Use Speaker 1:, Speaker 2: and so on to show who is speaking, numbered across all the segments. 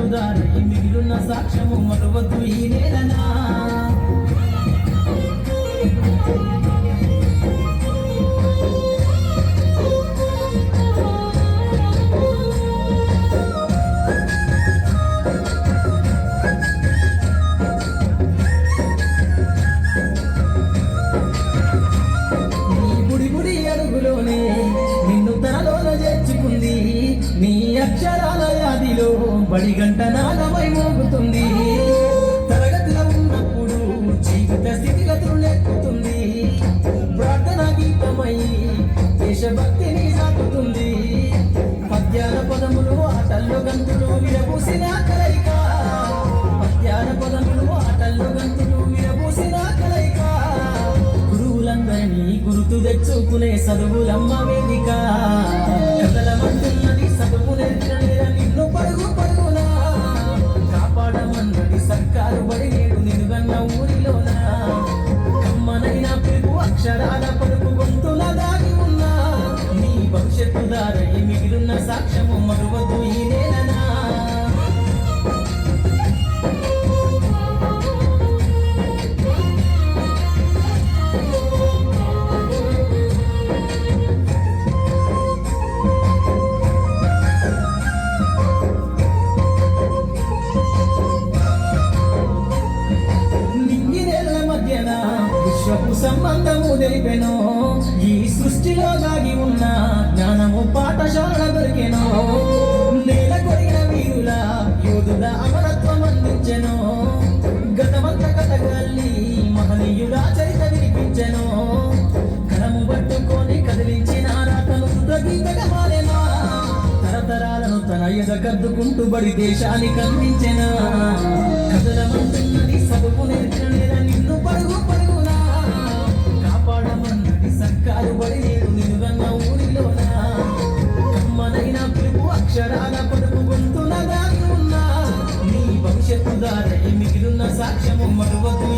Speaker 1: మద్దతుదారు ఈ మిగిలిన సాక్ష్యము మరవద్దు ఈ నేలనా? నిన్ను తనలో చేర్చుకుంది నీ అక్షరాల బడి గంట నాదమై మోగుతుంది. తరగతిలో ఉన్నప్పుడు జీవిత స్థితిగతులు నేర్పుతుంది ప్రార్థన గీతమై దేశభక్తిని సాగుతుంది పద్యాల పదములు ఆటల్లో గంతులు విరబూసిన కలయిక. పద్యాల పదములు ఆటల్లో గంతులు విరబూసిన కలయిక. గురువులందరినీ గుర్తు తెచ్చుకునే చదువులమ్మ వేదిక. అక్షరాల కొరకు గొంతుల దాగి ఉన్నా. నీ భవిష్యత్తు దారై మిగిలిన సాక్ష్యము మరువదు ఈ సంబంధము తెలిపెను ఈ సృష్టిలో దాగి ఉన్న జ్ఞానము పాఠశాల దొరికెను నేల కొరిగిన వీరుల యోధుల అమరత్వం అందించెను గతమంత కథగల్లి మహనీయుల చరిత వినిపించెను కరము పట్టుకొని కదిలించిన రాతను గీతగా మారెనా తరతరాలను తన ఎద కద్దుకుంటూ బడి దేశానికి అందించిన కదలమంటున్నది చదువు నేర్చిన నిన్ను పరుగు సాక్ష్యము మరువద్దు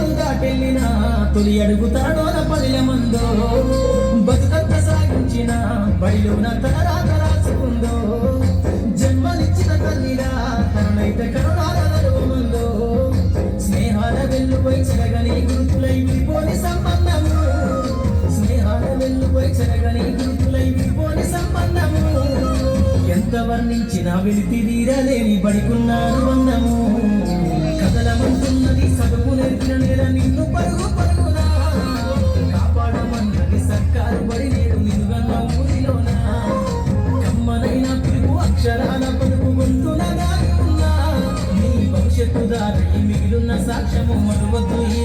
Speaker 1: నువ్వు దేశాలు తొలి అడుగు తనలోన పదిలమందో బతుకంత సాగించిన బడిలోన తన రాత రాసుకుందో? జన్మనిచ్చిన తల్లిరా తననైతే కరుణాల నలుగుమందో స్నేహాల వెల్లుపై చెరగని గురుతులై విడిపోని సంబంధము. స్నేహాల వెల్లుపై చెరగని గురుతులై విడిపోని సంబంధము. ఎంత వర్ణించినా వెలితి తీరలేని బడికున్నారు బంధము సాక్ష్యము మరువద్దు ఈ